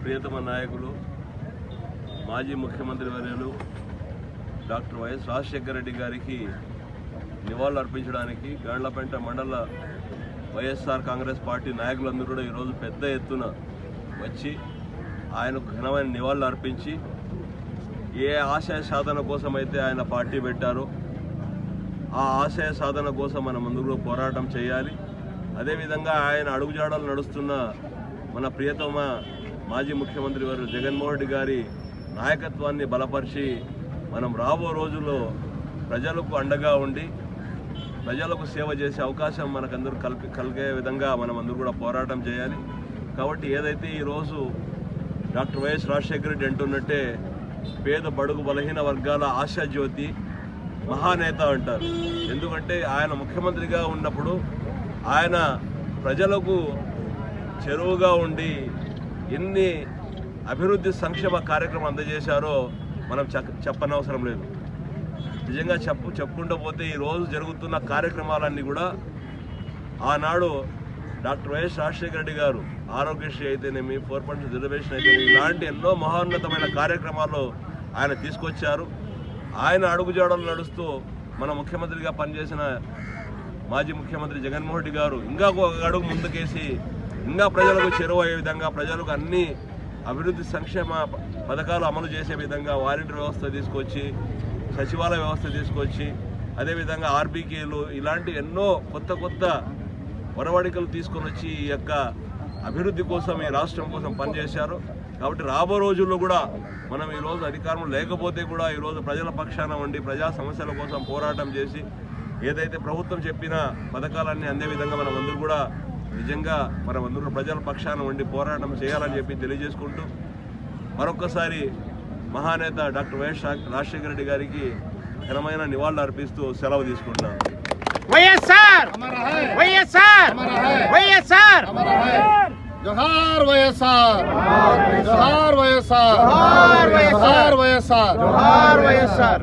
ప్రియతమ నాయకులు మాజీ ముఖ్యమంత్రి వర్యులు డాక్టర్ వైఎస్ రాజశేఖర రెడ్డి గారికి నివాళులు అర్పించడానికి గాండ్లపేంట మండల వైఎస్ఆర్ కాంగ్రెస్ పార్టీ నాయకులందరూ కూడా ఈరోజు పెద్ద ఎత్తున వచ్చి ఆయనకు ఘనమైన నివాళులు అర్పించి ఏ ఆశయ సాధన కోసం అయితే ఆయన పార్టీ పెట్టారో ఆ ఆశయ సాధన కోసం మనం అందరూ పోరాటం చేయాలి. అదేవిధంగా ఆయన అడుగుజాడలు నడుస్తున్న మన ప్రియతమ మాజీ ముఖ్యమంత్రి వారు జగన్మోహన్ రెడ్డి గారి నాయకత్వాన్ని బలపరిచి మనం రాబో రోజుల్లో ప్రజలకు అండగా ఉండి ప్రజలకు సేవ చేసే అవకాశం మనకందరూ కల్పి కలిగే విధంగా మనం అందరూ కూడా పోరాటం చేయాలి. కాబట్టి ఏదైతే ఈరోజు డాక్టర్ వైఎస్ రాజశేఖర రెడ్డి అంటున్నట్టే పేద బడుగు బలహీన వర్గాల ఆశాజ్యోతి మహానేత అంటారు. ఎందుకంటే ఆయన ముఖ్యమంత్రిగా ఉన్నప్పుడు ఆయన ప్రజలకు చెరువుగా ఉండి ఎన్ని అభివృద్ధి సంక్షేమ కార్యక్రమం అందజేశారో మనం చెక్ చెప్పనవసరం లేదు. నిజంగా చెప్పు చెప్పుకుంటూ పోతే ఈరోజు జరుగుతున్న కార్యక్రమాలన్నీ కూడా ఆనాడు డాక్టర్ వైఎస్ రాజశేఖర రెడ్డి గారు ఆరోగ్యశ్రీ అయితేనేమి ఫోర్ పాయింట్ రిజర్వేషన్ అయితేనేమి ఇలాంటి ఎన్నో మహోన్నతమైన కార్యక్రమాలు ఆయన తీసుకొచ్చారు. ఆయన అడుగుజాడలు నడుస్తూ మన ముఖ్యమంత్రిగా పనిచేసిన మాజీ ముఖ్యమంత్రి జగన్మోహన్ రెడ్డి గారు ఇంకా ఒక అడుగు ముందుకేసి ఇంకా ప్రజలకు చెరువు అయ్యే విధంగా ప్రజలకు అన్ని అభివృద్ధి సంక్షేమ పథకాలు అమలు చేసే విధంగా వాలంటీర్ వ్యవస్థ తీసుకొచ్చి సచివాలయ వ్యవస్థ తీసుకొచ్చి అదేవిధంగా ఆర్బీకేలు ఇలాంటి ఎన్నో కొత్త కొత్త ఒరవడికలు తీసుకొని వచ్చి ఈ యొక్క అభివృద్ధి కోసం ఈ రాష్ట్రం కోసం పనిచేశారు. కాబట్టి రాబో రోజుల్లో కూడా మనం ఈరోజు అధికారం లేకపోతే కూడా ఈరోజు ప్రజల పక్షాన ఉండి ప్రజా సమస్యల కోసం పోరాటం చేసి ఏదైతే ప్రభుత్వం చెప్పిన పథకాలన్నీ అందే విధంగా మనం అందరూ కూడా నిజంగా మనం అందరూ ప్రజల పక్షాన ఉండి పోరాటం చేయాలని చెప్పి తెలియజేసుకుంటూ మరొక్కసారి మహానేత డాక్టర్ వైఎస్ రాజశేఖర రెడ్డి గారికి ఘనమైన నివాళులు అర్పిస్తూ సెలవు తీసుకుంటున్నాను వైఎస్ఆర్! వైఎస్ఆర్! వైఎస్ఆర్! జోహార్ వైఎస్ఆర్! జోహార్ వైఎస్ఆర్! జోహార్ వైఎస్ఆర్. జోహార్ వైఎస్ఆర్!